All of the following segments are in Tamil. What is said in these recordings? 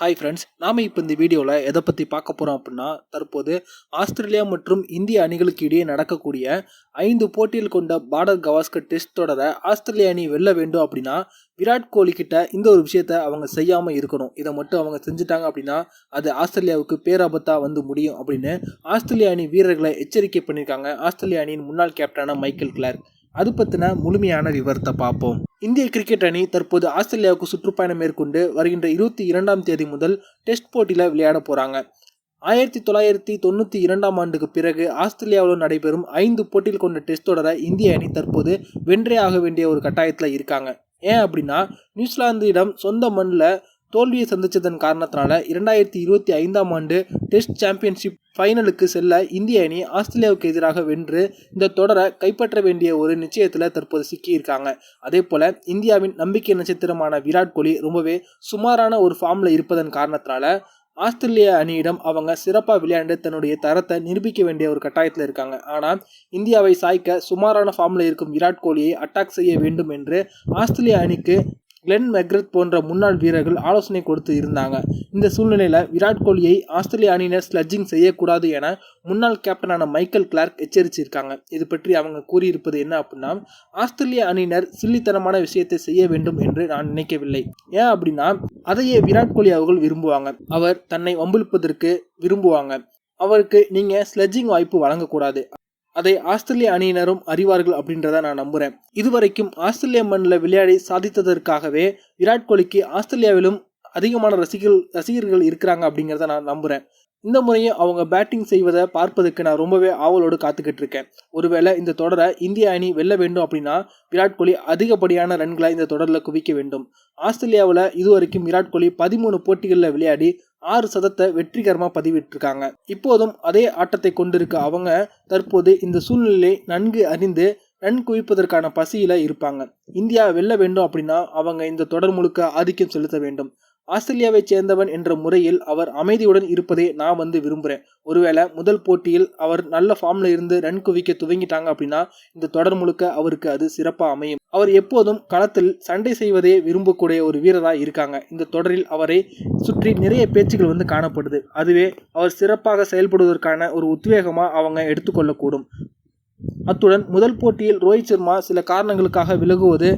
ஹாய் ஃப்ரெண்ட்ஸ் நாம இப்போ இந்த வீடியோவில் எதை பற்றி பார்க்க போகிறோம் அப்படின்னா தற்போது ஆஸ்திரேலியா மற்றும் இந்திய அணிகளுக்கு இடையே நடக்கக்கூடிய ஐந்து போட்டியில் கொண்ட பார்டர் கவாஸ்கர் டெஸ்ட் தொடரை ஆஸ்திரேலிய அணி வெல்ல வேண்டும் அப்படின்னா விராட் கோலி கிட்ட இந்த ஒரு விஷயத்த அவங்க செய்யாமல் இருக்கணும். இதை மட்டும் அவங்க செஞ்சுட்டாங்க அப்படின்னா அது ஆஸ்திரேலியாவுக்கு பேராபத்தாக வந்து முடியும் அப்படின்னு ஆஸ்திரேலிய அணி வீரர்களை எச்சரிக்கை பண்ணியிருக்காங்க. ஆஸ்திரேலிய அணியின் முன்னாள் கேப்டனான மைக்கேல் கிளார்க் அது பற்றின முழுமையான விவரத்தை பார்ப்போம். இந்திய கிரிக்கெட் அணி தற்போது ஆஸ்திரேலியாவுக்கு சுற்றுப்பயணம் மேற்கொண்டு வருகின்ற இருபத்தி இரண்டாம் தேதி முதல் டெஸ்ட் போட்டியில் விளையாட போகிறாங்க ஆயிரத்தி தொள்ளாயிரத்தி தொண்ணூற்றி இரண்டாம் ஆண்டுக்கு பிறகு ஆஸ்திரேலியாவில் நடைபெறும் ஐந்து போட்டியில் கொண்ட டெஸ்ட் தொடரை இந்திய அணி தற்போது வென்றே ஆக வேண்டிய ஒரு கட்டாயத்தில் இருக்காங்க. ஏன் அப்படின்னா நியூசிலாந்திடம் சொந்த மண்ணில் தோல்வியை சந்தித்ததன் காரணத்தினால இரண்டாயிரத்தி இருபத்தி ஐந்தாம் ஆண்டு டெஸ்ட் சாம்பியன்ஷிப் ஃபைனலுக்கு செல்ல இந்திய அணி ஆஸ்திரேலியாவுக்கு எதிராக வென்று இந்த தொடரை கைப்பற்ற வேண்டிய ஒரு நிச்சயத்தில் தற்போது சிக்கியிருக்காங்க. அதே போல் இந்தியாவின் நம்பிக்கை நட்சத்திரமான விராட் கோலி ரொம்பவே சுமாரான ஒரு ஃபார்மில் இருப்பதன் காரணத்தினால ஆஸ்திரேலிய அணியிடம் அவங்க சிறப்பாக விளையாண்டு தன்னுடைய தரத்தை நிரூபிக்க வேண்டிய ஒரு கட்டாயத்தில் இருக்காங்க. ஆனால் இந்தியாவை சாய்க்க சுமாரான ஃபார்மில் இருக்கும் விராட் கோலியை அட்டாக் செய்ய வேண்டும் என்று ஆஸ்திரேலிய அணிக்கு கிளென் மெக்ரத் போன்ற முன்னாள் வீரர்கள் ஆலோசனை கொடுத்து இருந்தாங்க. இந்த சூழ்நிலையில் விராட் கோலியை ஆஸ்திரேலிய அணியினர் ஸ்லட்ஜிங் செய்யக்கூடாது என முன்னாள் கேப்டனான மைக்கேல் கிளார்க் எச்சரிச்சிருக்காங்க. இது பற்றி அவங்க கூறியிருப்பது என்ன அப்படின்னா ஆஸ்திரேலிய அணியினர் சில்லித்தனமான விஷயத்தை செய்ய வேண்டும் என்று நான் நினைக்கவில்லை. ஏன் அப்படின்னா அதையே விராட் கோலி அவர்கள் விரும்புவாங்க. அவர் தன்னை வம்பிழுப்பதற்கு விரும்புவாங்க. அவருக்கு நீங்கள் ஸ்லெட்ஜிங் வாய்ப்பு வழங்கக்கூடாது. அதை ஆஸ்திரேலிய அணியினரும் அறிவார்கள் அப்படின்றத நான் நம்புகிறேன் இதுவரைக்கும் ஆஸ்திரேலிய மண்ணில் விளையாடி சாதித்ததற்காகவே விராட் கோலிக்கு ஆஸ்திரேலியாவிலும் அதிகமான ரசிகர்கள் ரசிகர்கள் இருக்கிறாங்க அப்படிங்கிறத நான் நம்புகிறேன் இந்த முறையும் அவங்க பேட்டிங் செய்வதை பார்ப்பதற்கு நான் ரொம்பவே ஆவலோடு காத்துக்கிட்டு இருக்கேன். ஒருவேளை இந்த தொடரை இந்திய அணி வெல்ல வேண்டும் அப்படின்னா விராட் கோலி அதிகப்படியான ரன்களை இந்த தொடரில் குவிக்க வேண்டும். ஆஸ்திரேலியாவில் இதுவரைக்கும் விராட் கோலி பதிமூணு போட்டிகளில் விளையாடி ஆறு சதத்தை வெற்றிகரமாக பதிவிட்டிருக்காங்க. இப்போதும் அதே ஆட்டத்தை கொண்டிருக்க அவங்க தற்போது இந்த சூழ்நிலையை நன்கு அறிந்து ரன் குவிப்பதற்கான பசியில் இருப்பாங்க. இந்தியா வெல்ல வேண்டும் அப்படின்னா அவங்க இந்த தொடர் முழுக்க ஆதிக்கம் செலுத்த வேண்டும். ஆஸ்திரேலியாவை சேர்ந்தவன் என்ற முறையில் அவர் அமைதியுடன் இருப்பதை நான் வந்து விரும்புகிறேன் ஒருவேளை முதல் போட்டியில் அவர் நல்ல ஃபார்மில் இருந்து ரன் குவிக்க துவங்கிட்டாங்க அப்படின்னா இந்த தொடர் முழுக்க அவருக்கு அது சிறப்பாக அமையும். அவர் எப்போதும் களத்தில் சண்டை செய்வதே விரும்பக்கூடிய ஒரு வீரராக இருக்காங்க. இந்த தொடரில் அவரை சுற்றி நிறைய பேச்சுகள் வந்து காணப்படுது. அதுவே அவர் சிறப்பாக செயல்படுவதற்கான ஒரு உத்வேகமாக அவங்க எடுத்துக்கொள்ளக்கூடும். அத்துடன் முதல் போட்டியில் ரோஹித் சர்மா சில காரணங்களுக்காக விலகுவது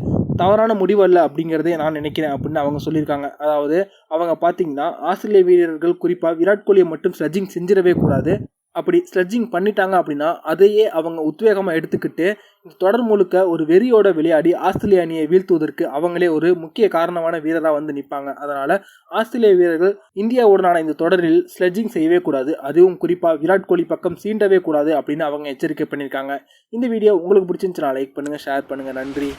தவறான முடிவு அல்ல அப்படிங்கிறதே நான் நினைக்கிறேன் அப்படின்னு அவங்க சொல்லியிருக்காங்க. அதாவது அவங்க பார்த்தீங்கன்னா ஆஸ்திரேலிய வீரர்கள் குறிப்பாக விராட் கோலியை மட்டும் ஸ்லஜிங் செஞ்சிடவே கூடாது. அப்படி ஸ்லெட்ஜிங் பண்ணிட்டாங்க அப்படின்னா அதையே அவங்க உத்வேகமாக எடுத்துக்கிட்டு இந்த தொடர் முழுக்க ஒரு வெறியோட விளையாடி ஆஸ்திரேலிய அணியை வீழ்த்துவதற்கு அவங்களே ஒரு முக்கிய காரணமான வீரராக வந்து நிற்பாங்க அதனால் ஆஸ்திரேலிய வீரர்கள் இந்தியாவுடனான இந்த தொடரில் ஸ்லெட்ஜிங் செய்யவே கூடாது. அதுவும் குறிப்பாக விராட் கோலி பக்கம் சீண்டவே கூடாது அப்படின்னு அவங்க எச்சரிக்கை பண்ணியிருக்காங்க. இந்த வீடியோ உங்களுக்கு பிடிச்சிருந்துச்சுன்னா லைக் பண்ணுங்கள் ஷேர் பண்ணுங்கள் நன்றி.